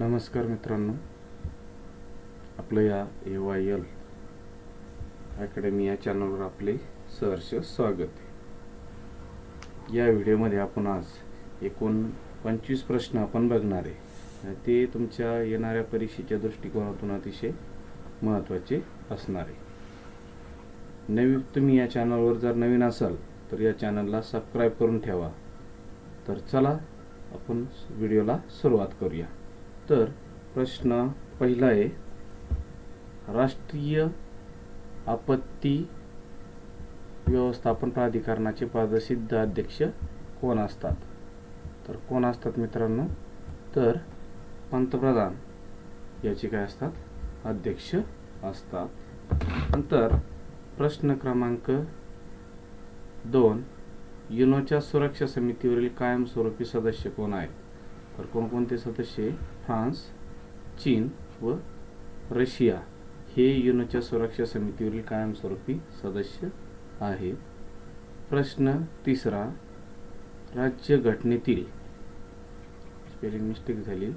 नमस्कार मित्रांनो. आपलं या ए वाय एल अकॅडमी या चॅनलवर आपले सहर्ष स्वागत आहे. या व्हिडिओमध्ये आपण आज एकूण पंचवीस प्रश्न आपण बघणार आहे. आणि ते तुमच्या येणाऱ्या परीक्षेच्या दृष्टिकोनातून अतिशय महत्त्वाचे असणार आहे. नवी तुम्ही या चॅनलवर जर नवीन असाल तर या चॅनलला सबस्क्राईब करून ठेवा. तर चला आपण व्हिडिओला सुरुवात करूया. तर प्रश्न पहिला आहे राष्ट्रीय आपत्ती व्यवस्थापन प्राधिकरणाचे पदसिद्ध अध्यक्ष कोण असतात? तर कोण असतात मित्रांनो? तर पंतप्रधान याचे काय असतात? अध्यक्ष असतात. नंतर प्रश्न क्रमांक दोन युनोच्या सुरक्षा समितीवरील कायमस्वरूपी सदस्य कोण आहेत? तर कोणकोणते सदस्य? फ्रान्स चीन व रशिया. हे युनोच्या सुरक्षा समितीवरील कायमस्वरूपी सदस्य आहेत. प्रश्न तिसरा. राज्यघटनेतील स्पेलिंग मिस्टेक झाली.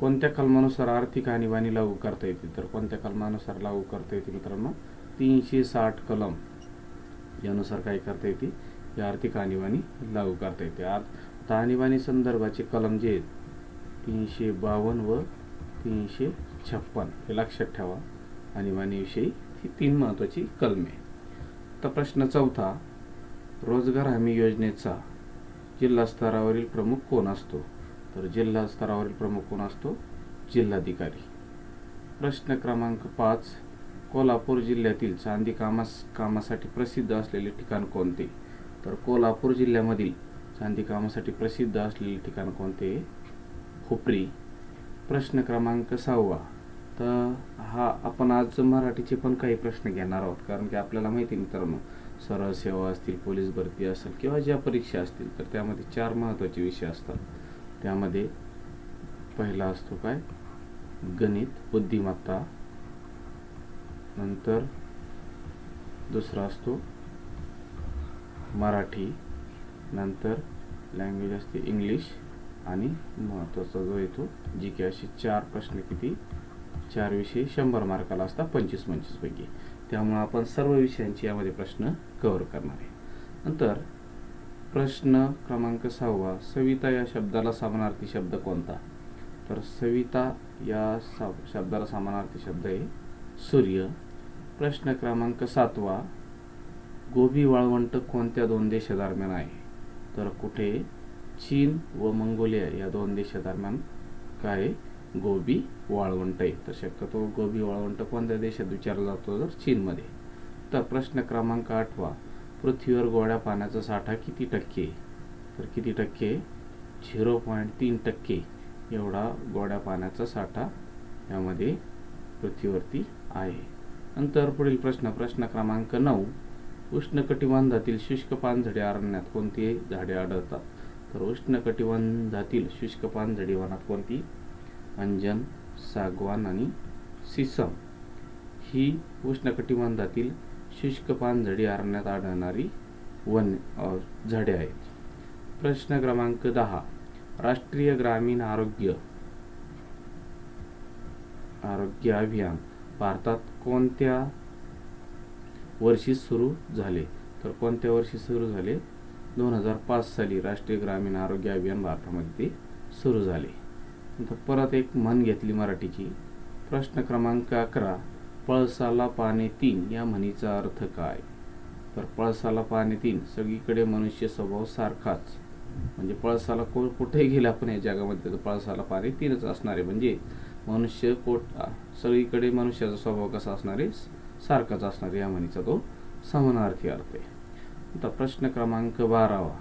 कोणत्या कलमानुसार आर्थिक आणीबाणी लागू करता येते? तर कोणत्या कलमानुसार लागू करता येते मित्रांनो? तीनशे साठ कलम यानुसार काय करता येते? या आर्थिक आणीबाणी लागू करता येते. आज आणीबाणी संदर्भाचे कलम जे आहेत तीनशे बावन्न व तीनशे छप्पन हे लक्षात ठेवा. आणीबाणीविषयी ही तीन महत्त्वाची कलमे आता प्रश्न चौथा रोजगार हमी योजनेचा जिल्हा स्तरावरील प्रमुख कोण असतो? तर जिल्हा स्तरावरील प्रमुख कोण असतो? जिल्हाधिकारी. प्रश्न क्रमांक पाच कोल्हापूर जिल्ह्यातील चांदी कामास कामासाठी प्रसिद्ध असलेले ठिकाण कोणते? तर कोल्हापूर जिल्ह्यामधील कामासाठी प्रसिद्ध असलेले ठिकाण कोणते? खोपरी प्रश्न क्रमांक सहावा. तर हा आपण आज मराठीचे पण काही प्रश्न घेणार आहोत. कारण की आपल्याला माहिती मित्रांनो सरळ सेवा असतील पोलीस भरती असेल किंवा ज्या परीक्षा असतील तर त्यामध्ये चार महत्त्वाचे विषय असतात. त्यामध्ये पहिला असतो काय? गणित बुद्धिमत्ता. नंतर दुसरा असतो मराठी. नंतर लँग्वेज असते इंग्लिश आणि महत्त्वाचा जो येतो जी की असे चार प्रश्न किती? चार विषय शंभर मार्काला असतात पंचवीस पंचवीसपैकी त्यामुळं आपण सर्व विषयांची यामध्ये प्रश्न कव्हर करणार आहे. नंतर प्रश्न क्रमांक सहावा सविता या शब्दाला समानार्थी शब्द कोणता? तर सविता या सा शब्दाला समानार्थी शब्द आहे सूर्य. प्रश्न क्रमांक सातवा गोबी वाळवंट कोणत्या दोन देशादरम्यान आहे? तर कुठे? चीन व मंगोलिया या दोन देशादरम्यान काय? आहे? गोबी वाळवंट आहे. तर शक्यतो गोबी वाळवंट कोणत्या देशात विचारला जातो? तर चीनमध्ये. तर प्रश्न क्रमांक आठवा. पृथ्वीवर गोड्या पाण्याचा साठा किती टक्के? तर किती टक्के? झिरो पॉईंट तीन टक्के. एवढा गोड्या पाण्याचा साठा यामध्ये पृथ्वीवरती आहे. नंतर पुढील प्रश्न प्रश्न क्रमांक नऊ. उष्णकटिबंधातील शुष्क पानझडी अरण्यात कोणती झाडे आढळतात? तर उष्णकटिबंधातील शुष्क पानझडी वनात कोणती? अंजन सागवान आणि सिसम. ही उष्णकटिबंधातील शुष्क पानझडी अरण्यात आढळणारी वन झाडे आहेत. प्रश्न क्रमांक दहा. राष्ट्रीय ग्रामीण आरोग्य आरोग्य अभियान. भारतात कोणत्या वर्षी सुरू झाले. तर कोणत्या वर्षी सुरू झाले? दोन हजार पाच साली राष्ट्रीय ग्रामीण आरोग्य अभियान भारतामध्ये ते सुरू झाले. नंतर परत एक म्हण घेतली मराठीची. प्रश्न क्रमांक अकरा पळसाला पाने तीन या म्हणीचा अर्थ काय? तर पळसाला पाने तीन सगळीकडे मनुष्य स्वभाव सारखाच. म्हणजे पळसाला को कुठेही गेला पण या जगामध्ये तर पळसाला पाने तीनच असणार. आहे म्हणजे मनुष्य कोट सगळीकडे मनुष्याचा स्वभाव कसा असणार? आहे सारखाच असणार या म्हणीचा तो समानार्थी अर्थ आहे. आता प्रश्न क्रमांक बारावा.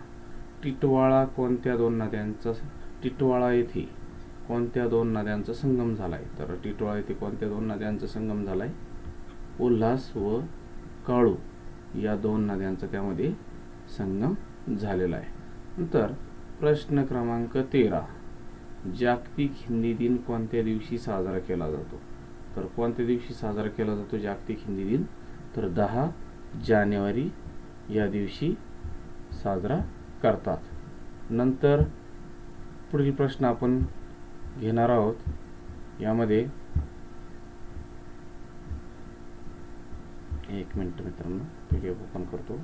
टिटवाळा कोणत्या दोन नद्यांचा टिटवाळा येथे कोणत्या दोन नद्यांचा संगम झाला आहे तर टिटवाळा येथे कोणत्या दोन नद्यांचा संगम झाला आहे उल्हास व काळू या दोन नद्यांचा त्यामध्ये संगम झालेला आहे. नंतर प्रश्न क्रमांक तेरा. जागतिक हिंदी दिन कोणत्या दिवशी साजरा केला जातो? तर कोणत्या दिवशी साजरा केला जातो जागतिक हिंदी दिन? तर दहा जानेवारी या दिवशी साजरा करतात. नंतर पुढील प्रश्न आपण घेणार आहोत. यामध्ये एक मिनटं मित्रांनो पी डी एफ ओपन करतो.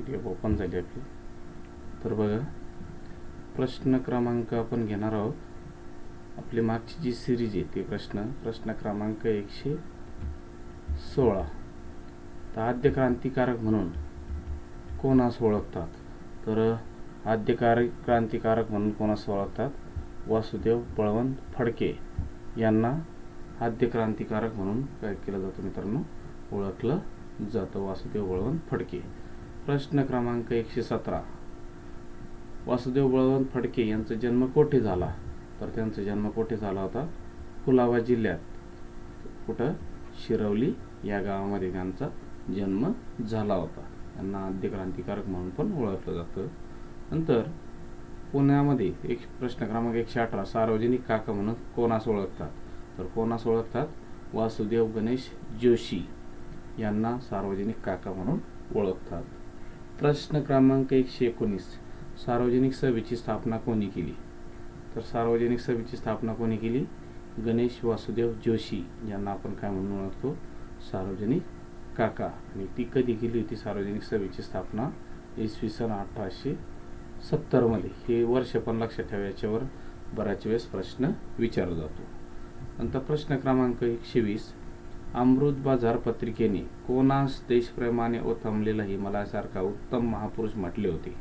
पी डी एफ ओपन झाली आपली. तर बघा प्रश्न क्रमांक आपण घेणार आहोत. आपली मागची जी सिरीज आहे ती प्रश्न प्रश्न क्रमांक एकशे सोळा. तर आद्य क्रांतिकारक म्हणून कोणास ओळखतात? तर आद्यकारक क्रांतिकारक म्हणून कोणास ओळखतात? वासुदेव बळवंत फडके यांना आद्य क्रांतिकारक म्हणून काय केलं जातं मित्रांनो? ओळखलं जातं. वासुदेव बळवंत फडके. प्रश्न क्रमांक एकशे सतरा. वासुदेव बळवंत फडके यांचा जन्म कोठे झाला? तर त्यांचा जन्म कोठे झाला होता? कुलाबा जिल्ह्यात. कुठं? शिरवली या गावामध्ये त्यांचा जन्म झाला होता. त्यांना आद्य क्रांतिकारक म्हणून पण ओळखलं जातं. नंतर पुण्यामध्ये एक प्रश्न क्रमांक एकशे अठरा सार्वजनिक काका म्हणून कोणास ओळखतात? तर कोणास ओळखतात? वासुदेव गणेश जोशी यांना सार्वजनिक काका म्हणून ओळखतात. प्रश्न क्रमांक एकशे एकोणीस. सार्वजनिक सभेची स्थापना कोणी केली? तर सार्वजनिक सभेची स्थापना कोणी केली? गणेश वासुदेव जोशी यांना आपण काय म्हणून ओळखतो? सार्वजनिक काका. आणि ती कधी केली होती सार्वजनिक सभेची स्थापना? इसवी सन अठराशे सत्तरमध्ये हे वर्ष पण लक्षात ठेवा याच्यावर बऱ्याच वेळेस प्रश्न विचारला जातो. नंतर प्रश्न क्रमांक एकशे वीस. अमृत बाजार पत्रिकेने कोणास देशप्रेमाने ओथंबलेला हिमालयासारखा उत्तम महापुरुष म्हटले होते.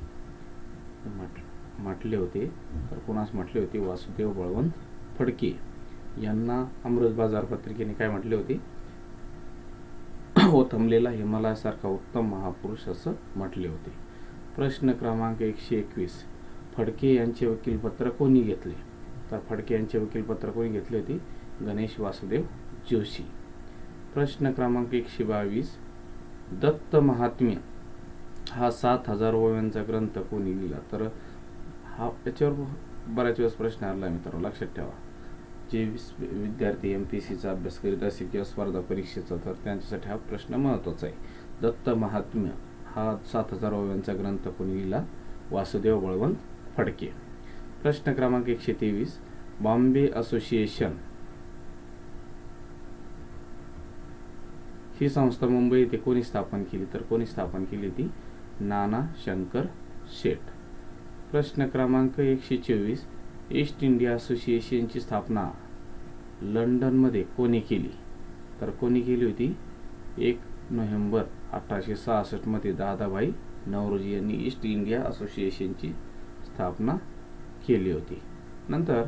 म्हट- म्हटले होते? तर कोणास म्हटले होते? वासुदेव बळवंत फडके यांना अमृत बाजार पत्रिकेने काय म्हटले होते? ओथंबलेला हिमालयासारखा उत्तम महापुरुष असं म्हटले होते. प्रश्न क्रमांक एकशे एकवीस. फडके यांचे वकीलपत्र कोणी घेतले? तर फडके यांचे वकीलपत्र कोणी घेतले होते? गणेश वासुदेव जोशी. प्रश्न क्रमांक एकशे बावीस. दत्त महात्म्य हा सात हजार ओव्यांचा ग्रंथ कोणी लिहिला? तर हा याच्यावर बऱ्याच वेळेस प्रश्न आला आहे मित्रांनो लक्षात ठेवा. जे विद्यार्थी एम पी सीचा अभ्यास करीत असेल किंवा स्पर्धा परीक्षेचा तर त्यांच्यासाठी हा प्रश्न महत्त्वाचा आहे. दत्त महात्म्य हा सात हजार ओव्यांचा ग्रंथ कोणी लिहिला? वासुदेव बळवंत फडके. प्रश्न क्रमांक एकशे तेवीस. बॉम्बे असोसिएशन ही संस्था मुंबई येथे कोणी स्थापन केली? तर कोणी स्थापन केली ती? नाना शंकर शेठ. प्रश्न क्रमांक एकशे चोवीस. ईस्ट इंडिया असोसिएशनची स्थापना लंडनमध्ये कोणी केली? तर कोणी केली होती? एक नोव्हेंबर अठराशे सहासष्टमध्ये दादाभाई नवरोजी यांनी ईस्ट इंडिया असोसिएशनची स्थापना केली होती. नंतर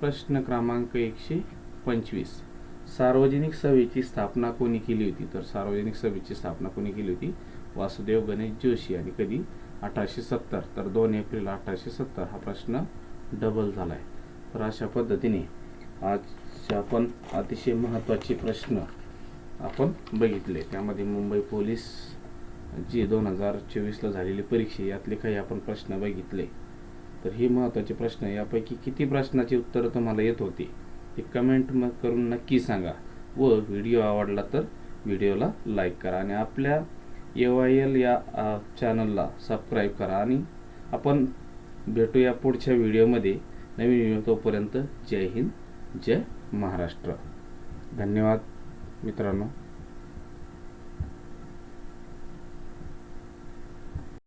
प्रश्न क्रमांक एकशे पंचवीस. सार्वजनिक सभेची स्थापना कोणी केली होती? तर सार्वजनिक सभेची स्थापना कोणी केली होती? वासुदेव गणेश जोशी आणि कधी? अठराशे सत्तर. तर दोन एप्रिल अठराशे सत्तर हा प्रश्न डबल झाला आहे तर अशा पद्धतीने आजचे आपण अतिशय महत्त्वाचे प्रश्न आपण बघितले. त्यामध्ये मुंबई पोलीस जी दोन हजार चोवीसला झालेली परीक्षा यातले काही आपण प्रश्न बघितले. तर हे महत्त्वाचे प्रश्न यापैकी किती प्रश्नाची उत्तरं तुम्हाला येत होती? ते कमेंट मग करून नक्की सांगा. व व्हिडिओ आवडला तर व्हिडिओला लाईक करा आणि आपल्या ए वाय एल या चॅनलला सबस्क्राईब करा आणि आपण भेटूया पुढच्या व्हिडिओमध्ये नवीन व्हिडिओ तोपर्यंत जय हिंद जय महाराष्ट्र. धन्यवाद मित्रांनो.